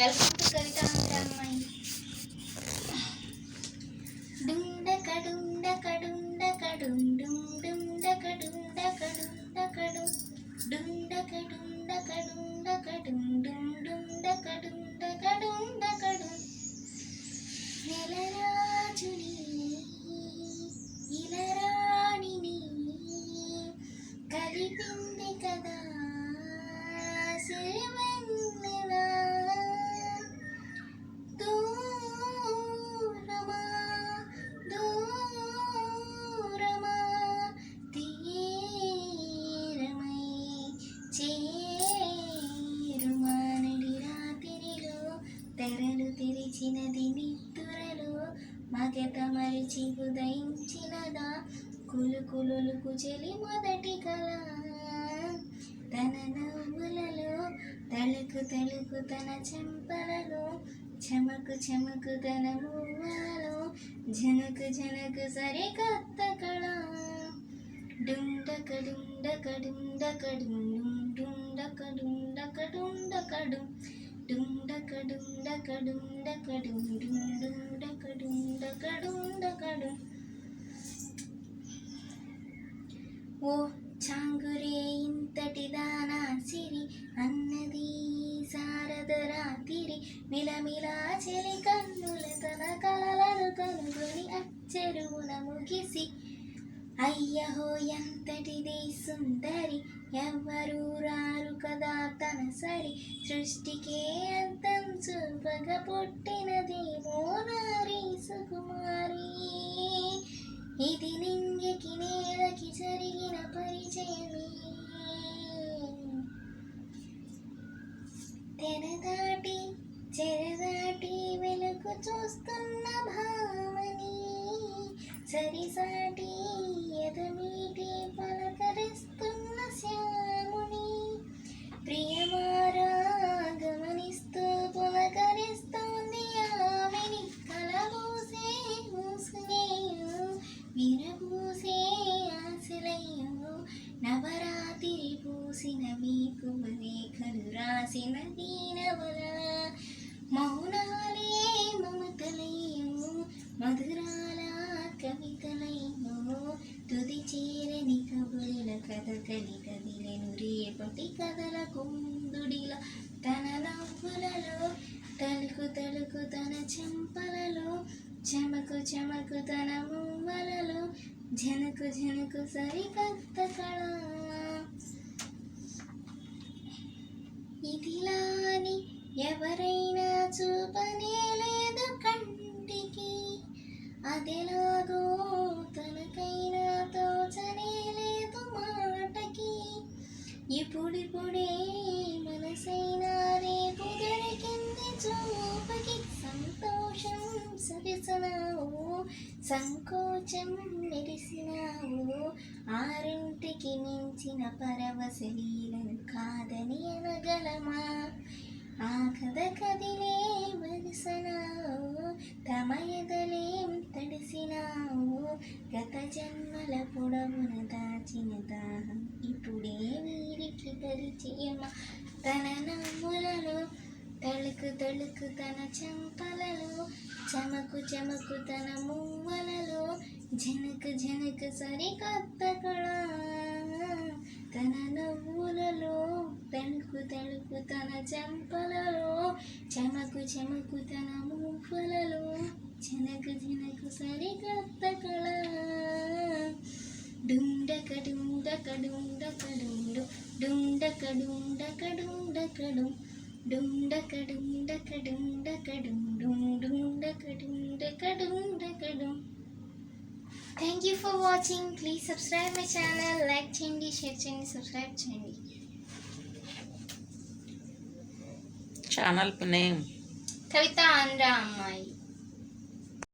Welcome to కవిత అమ్మాయి డుండక డుండక డుండక డుం డుం డుండక డుండక డుండక డుం డుండక డుండక డుండక డుం డుం డుండక డుండక డుండక డుం నెలరాజుని ఇలరాణిని కలిపింది మరిచినది నిద్దురలో మగత మరిచి ఉదయించినదా? కులుకులు చెలి మొదటి కళ. తన నవ్వులలో తలుకు తలుకు తన చెంపలలో చెమకు చెమకు తన మువ్వలలో జనకు జనకు సరికొత్త కళ డుండక ఓ చాంగురే ఇంతటి దానా సిరి అన్నది శారద రాతిరి మిలమిలా చెలి కన్నుల తన కలలను కనుగొని అచ్చెరువున ముగిసి అయ్యహో ఎంతటిది సుందరి ఎవ్వరూ రారు కదా. సరి సృష్టికే అంతం చూపగా పుట్టినది మోనారి సుకుమారి. ఇది నింగికి నేలకి జరిగిన పరిచయమే. తెరదాటి చెరదాటి వెలుగు చూస్తున్న భామని సరిసాటి చూసిన మీకు రేఖను రాసిన దీనవల. మౌనాలే మమతలయము మధురాల కవితలయము తుది చేరని కబురుల కథ కలి కదిలెను రేపటి కథల కుందుడిల. తన నవ్వులలో తలుకు తలుకు తన చెంపలలో చెమకు చెమకు తన మువ్వలలో జనకు జనకు సరికొత్త కళ. ఎవరైనా చూపనే లేదు కంటికి. అదెలాగో తనకైనా తోచనే లేదు మాటకి. ఇప్పుడిప్పుడే మనసైనా రేపు దొరికింది చూపకి. సంతోషం సరిసనావు సంకోచం నిరిసినావు ఆరింటికి మించిన పరవశలీలను కాదని అనగలమా ఆ కథ కదిలే వరుసనావు తమ ఎదలేం తడిసినావు. గత జన్మల పొడవున దాచిన దాహం ఇప్పుడే వీరికి పరిచయమా? తన నవ్వులలో తళుకు తళుకు తన చెంపలలో చమకు చమకు తన మువ్వలలో జనకు జనకు సరికొత్త కళ తన నవ్వులలో తణుకు తణుకు తన చెంపలలో చెమకు చెమకు తన మూపులలో చెనకు జనకు సరికొత్త కళ. డుండక డుండక డుండక డుండు డుండక డుండక డుండక డుం డుండక డుండక డుండక డుం డుం డుండక డుండక డుండక డుం. Thank you for watching please subscribe my channel like చేయండి షేర్ చేయండి సబ్స్క్రైబ్ చేయండి ఛానల్ నేమ్ కవిత ఆంధ్ర అమ్మాయి